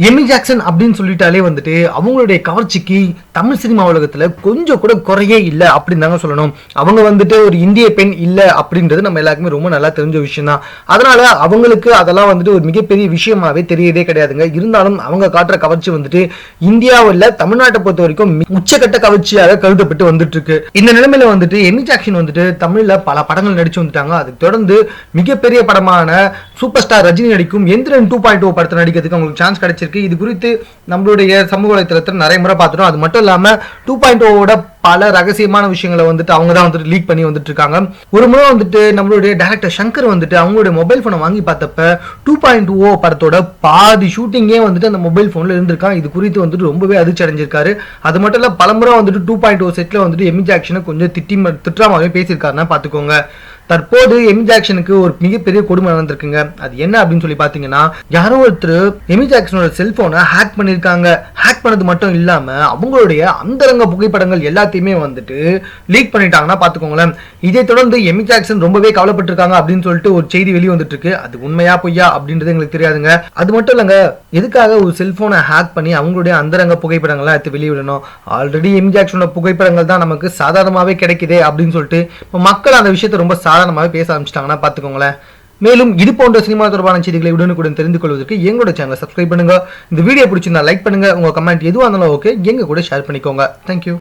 Amy Jackson அப்படின்னு சொல்லிட்டாலே வந்துட்டு அவங்களுடைய கவர்ச்சிக்கு தமிழ் சினிமா உலகத்தில் கொஞ்சம் கூட குறையே இல்லை அப்படின்னு தாங்க சொல்லணும். அவங்க வந்துட்டு ஒரு இந்திய பெண் இல்லை அப்படின்றது நம்ம எல்லாருக்குமே ரொம்ப நல்லா தெரிஞ்ச விஷயம் தான் அதனால அவங்களுக்கு அதெல்லாம் வந்துட்டு ஒரு மிகப்பெரிய விஷயமாவே தெரியதே கிடையாதுங்க. இருந்தாலும் அவங்க காட்டுற கவர்ச்சி வந்துட்டு இந்தியாவில் தமிழ்நாட்டை பொறுத்த வரைக்கும் உச்சக்கட்ட கவர்ச்சியாக கருதப்பட்டு வந்துட்டு இருக்கு இந்த நிலைமையில வந்துட்டு எமி ஜாக்சன் வந்துட்டு தமிழில் பல படங்கள் நடிச்சு வந்துட்டாங்க. அதுக்கு தொடர்ந்து மிகப்பெரிய படமான சூப்பர் ஸ்டார் ரஜினி நடிக்கும் எந்திரன் டூ பாயிண்ட் டூ படத்தை நடிக்கிறதுக்கு அவங்களுக்கு சான்ஸ் கிடைச்சிருக்கு. இது குறித்து நம்மளுடைய சமூக வலைத்தளத்தில் நிறைய முறை பார்த்துட்டோம். அது மட்டும் இல்லாமல் டூ பாயிண்ட் oh ஓவோட பல ரகசியமான விஷயங்களை வந்துட்டு அவங்க தான் வந்துட்டு லீக் பண்ணி வந்துட்டு இருக்காங்க. ஒரு முறை வந்துட்டு நம்மளுடைய டேரக்டர் சங்கர் வந்துட்டு அவங்களுடைய மொபைல் ஃபோனை வாங்கி பார்த்தப்ப டூ பாயிண்ட் ஓ படத்தோட பாதி ஷூட்டிங்கே வந்துட்டு அந்த மொபைல் ஃபோனில் இருந்திருக்கான் இது குறித்து வந்துட்டு ரொம்பவே அதிர்ச்சி அடைஞ்சிருக்காரு. அது மட்டும் இல்ல பலமுறை வந்துட்டு டூ பாயிண்ட் ஓ செட்டில் வந்துட்டு எமி ஜாக்சனை கொஞ்சம் திட்டி திட்டமாகவே பேசியிருக்காருன்னா பார்த்துக்கோங்க. தற்போது எமி ஜாக்சனுக்கு ஒரு மிகப்பெரிய கொடுமை நடந்திருக்குங்க. அது என்ன அப்படின்னு சொல்லி பார்த்தீங்கன்னா யாரோ ஒருத்தர் எமி ஜாக்சனோட செல்போனை ஹேக் பண்ணியிருக்காங்க. ஹேக் பண்ணது மட்டும் இல்லாம அவங்களுடைய அந்தரங்க புகைப்படங்கள் எல்லாத்தையுமே வந்துட்டு லீக் பண்ணிட்டாங்கன்னா பார்த்துக்கோங்களேன். இதை தொடர்ந்து எமி ஜாக்சன் ரொம்பவே கவலைப்பட்டிருக்காங்க அப்படின்னு சொல்லிட்டு ஒரு செய்தி வெளியே வந்துட்டு இருக்கு அது உண்மையா பொய்யா அப்படின்றது எங்களுக்கு தெரியாதுங்க. அது மட்டும் இல்லைங்க எதுக்காக ஒரு செல்போனை ஹேக் பண்ணி அவங்களுடைய அந்தரங்க புகைப்படங்கள்லாம் எடுத்து வெளியிடணும்? ஆல்ரெடி எமி ஜாக்சனோட புகைப்படங்கள் தான் நமக்கு சாதாரணமாகவே கிடைக்குதே அப்படின்னு சொல்லிட்டு இப்போ மக்கள் அந்த விஷயத்தை ரொம்ப சாதாரணமாகவே பேச ஆரம்பிச்சிட்டாங்கன்னா பார்த்துக்கோங்களேன். மேலும் இது போன்ற சினிமா தொடர்பான செய்திகளை உடனுக்குடன் தெரிந்து கொள்வதற்கு எங்களோட சேனலை சப்ஸ்கிரைப் பண்ணுங்க. இந்த வீடியோ பிடிச்சிருந்தா லைக் பண்ணுங்க. உங்க கமெண்ட் எதுவாக இருந்தாலும் ஓகே எங்க கூட ஷேர் பண்ணிக்கோங்க. தேங்க்யூ